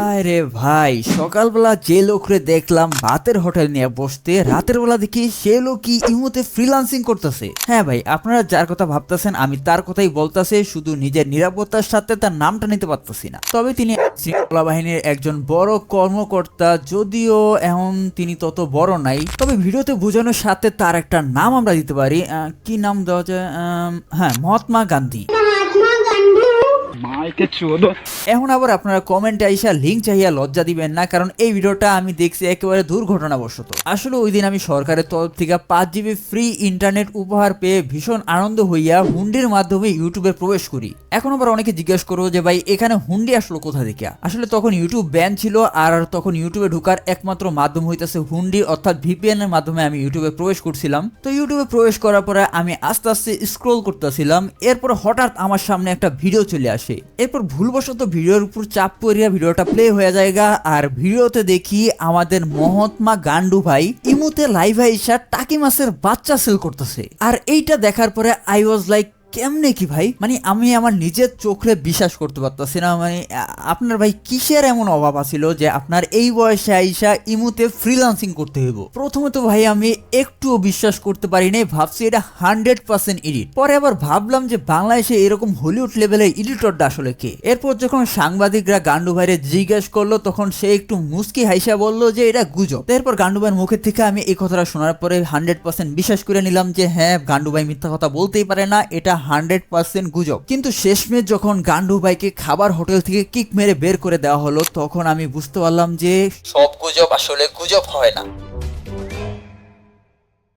হায় রে ভাই, সকালবেলা যে লোকরে দেখলাম ভাতের হোটেল নিয়ে বসতে, রাতের বেলা দেখি সে লোকই ইমোতে ফ্রিলান্সিং করতেছে। হ্যাঁ ভাই, আপনারা যার কথা ভাবতেছেন, আমি তার কথাই বলতাছে, শুধু নিজের নিরাপত্তার সাথে তার নামটা নিতে পারতেছি না। তবে তিনি শৃঙ্খলা বাহিনীর একজন বড় কর্মকর্তা, যদিও এখন তিনি তত বড় নাই। তবে ভিডিওতে বোঝানোর সাথে তার একটা নাম আমরা দিতে পারি কি নাম দেওয়া যায়? হ্যাঁ মহাত্মা গান্ধী। এখন আবার আপনারা কমেন্টে আইসা লিঙ্ক চাইয়া লজ্জা দিবেন না, কারণ এই ভিডিওটা আমি দেখছি একেবারে দুর্ঘটনাবশত। আসলে ওই দিন আমি সরকারের তরফ থেকে পাঁচ জিবি ফ্রি ইন্টারনেট উপহার পেয়ে ভীষণ আনন্দ হইয়া হুন্ডির মাধ্যমে ইউটিউবে প্রবেশ করি। এখন আবার অনেকে জিজ্ঞেস করব যে, ভাই, এখানে হুন্ডি আসলো কোথা থেকে? আসলে তখন ইউটিউব ব্যান ছিল, আর তখন ইউটিউবে ঢুকার একমাত্র মাধ্যম হইতেছে হুন্ডি, অর্থাৎ ভিপিএন এর মাধ্যমে আমি ইউটিউবে প্রবেশ করছিলাম। তো ইউটিউবে প্রবেশ করার পরে আমি আস্তে আস্তে স্ক্রোল করতেছিলাম। এরপর হঠাৎ আমার সামনে একটা ভিডিও চলে আসে। এরপর ভুলবশত ভিডিওর উপর চাপ করিয়া ভিডিওটা প্লে হয়ে যায়গা। আর ভিডিওতে দেখি আমাদের মহাত্মা গান্ডু ভাই ইমুতে লাইভ আইসা টাকি মাছের বাচ্চা সেল করতেছে। আর এইটা দেখার পরে আই ওয়াজ লাইক কেমনে কি ভাই? মানে আমি আমার নিজের চোখে বিশ্বাস করতে পারতেছি না। মানে আপনার ভাই কিসের এমন অভাব আছিল যে আপনার এই বয়সে আইসা ইমুতে ফ্রিলান্সিং করতে হইব? প্রথমে তো ভাই, আমি একটুও বিশ্বাস করতে পারি নাই, ভাবছি এটা হান্ড্রেড পার্সেন্ট এডিট পরে আবার ভাবলাম যে বাংলাদেশে এরকম হলিউড লেভেলের এডিটরটা আসলে কে? এরপর যখন সাংবাদিকরা গান্ডু ভাইরে জিজ্ঞেস করল, তখন সে একটু মুস্কি হাইসা বলল যে এটা গুজব। এরপর গান্ডু ভাইয়ের মুখের থেকে আমি এই কথাটা শোনার পরে হান্ড্রেড পার্সেন্ট বিশ্বাস করে নিলাম যে হ্যাঁ গান্ডু ভাই মিথ্যা কথা বলতেই পারে না, এটা হান্ড্রেড পার্সেন্ট গুজব। কিন্তু শেষমেশ যখন গান্ডু ভাইকে খাবার হোটেল থেকে কিক মেরে বের করে দেওয়া হলো, তখন আমি বুঝতে পারলাম যে সব গুজব আসলে গুজব হয় না।